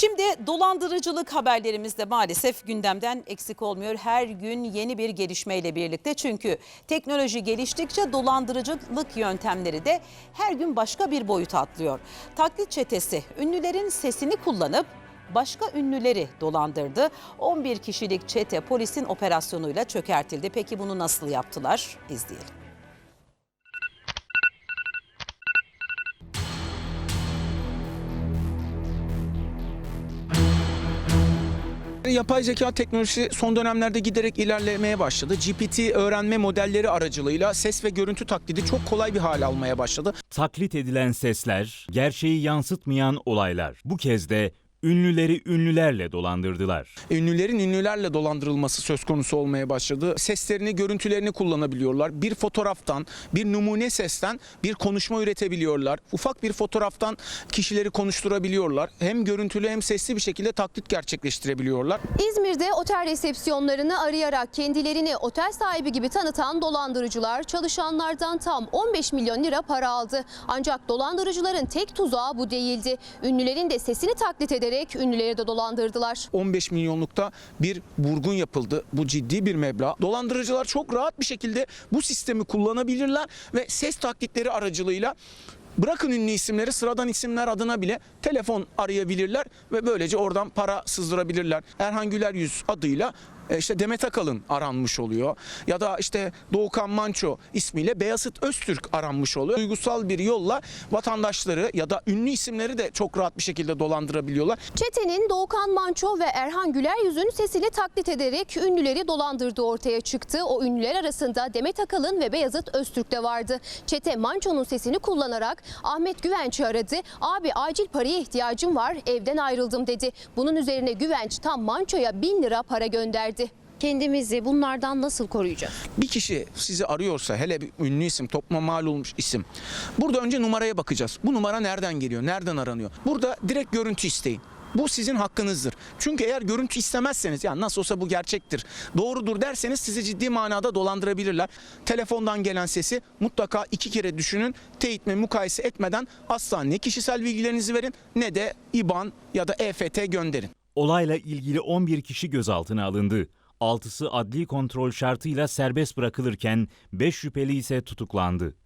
Şimdi dolandırıcılık haberlerimiz de maalesef gündemden eksik olmuyor. Her gün yeni bir gelişmeyle birlikte. Çünkü teknoloji geliştikçe dolandırıcılık yöntemleri de her gün başka bir boyut atlıyor. Taklit çetesi ünlülerin sesini kullanıp başka ünlüleri dolandırdı. 11 kişilik çete polisin operasyonuyla çökertildi. Peki bunu nasıl yaptılar? İzleyelim. Yapay zeka teknolojisi son dönemlerde giderek ilerlemeye başladı. GPT öğrenme modelleri aracılığıyla ses ve görüntü taklidi çok kolay bir hale almaya başladı. Taklit edilen sesler, gerçeği yansıtmayan olaylar. Bu kez de ünlüleri ünlülerle dolandırdılar. Ünlülerin ünlülerle dolandırılması söz konusu olmaya başladı. Seslerini, görüntülerini kullanabiliyorlar. Bir fotoğraftan, bir numune sesten bir konuşma üretebiliyorlar. Ufak bir fotoğraftan kişileri konuşturabiliyorlar. Hem görüntülü hem sesli bir şekilde taklit gerçekleştirebiliyorlar. İzmir'de otel resepsiyonlarını arayarak kendilerini otel sahibi gibi tanıtan dolandırıcılar çalışanlardan tam 15 milyon lira para aldı. Ancak dolandırıcıların tek tuzağı bu değildi. Ünlülerin de sesini taklit ederek ünlüleri de dolandırdılar. 15 milyonlukta bir vurgun yapıldı. Bu ciddi bir meblağ. Dolandırıcılar çok rahat bir şekilde bu sistemi kullanabilirler ve ses taklitleri aracılığıyla Bırakın ünlü isimleri sıradan isimler adına bile telefon arayabilirler ve böylece oradan para sızdırabilirler. Erhan Güler Yüz adıyla işte Demet Akalın aranmış oluyor. Ya da işte Doğukan Manço ismiyle Beyazıt Öztürk aranmış oluyor. Duygusal bir yolla vatandaşları ya da ünlü isimleri de çok rahat bir şekilde dolandırabiliyorlar. Çetenin Doğukan Manço ve Erhan Güler Yüz'ün sesini taklit ederek ünlüleri dolandırdığı ortaya çıktı. O ünlüler arasında Demet Akalın ve Beyazıt Öztürk de vardı. Çete Manço'nun sesini kullanarak Ahmet Güvenç'i aradı. Abi acil paraya ihtiyacım var evden ayrıldım dedi. Bunun üzerine Güvenç tam Manço'ya bin lira para gönderdi. Kendimizi bunlardan nasıl koruyacağız? bir kişi sizi arıyorsa hele bir ünlü isim, topluma mal olmuş isim. Burada önce numaraya bakacağız. Bu numara nereden geliyor? Nereden aranıyor? Burada direkt görüntü isteyin. Bu sizin hakkınızdır. Çünkü eğer görüntü istemezseniz ya nasıl olsa bu gerçektir, doğrudur derseniz sizi ciddi manada dolandırabilirler. Telefondan gelen sesi mutlaka iki kere düşünün. Teyit ve mukayese etmeden asla ne kişisel bilgilerinizi verin ne de IBAN ya da EFT gönderin. Olayla ilgili 11 kişi gözaltına alındı. 6'sı adli kontrol şartıyla serbest bırakılırken 5 şüpheli ise tutuklandı.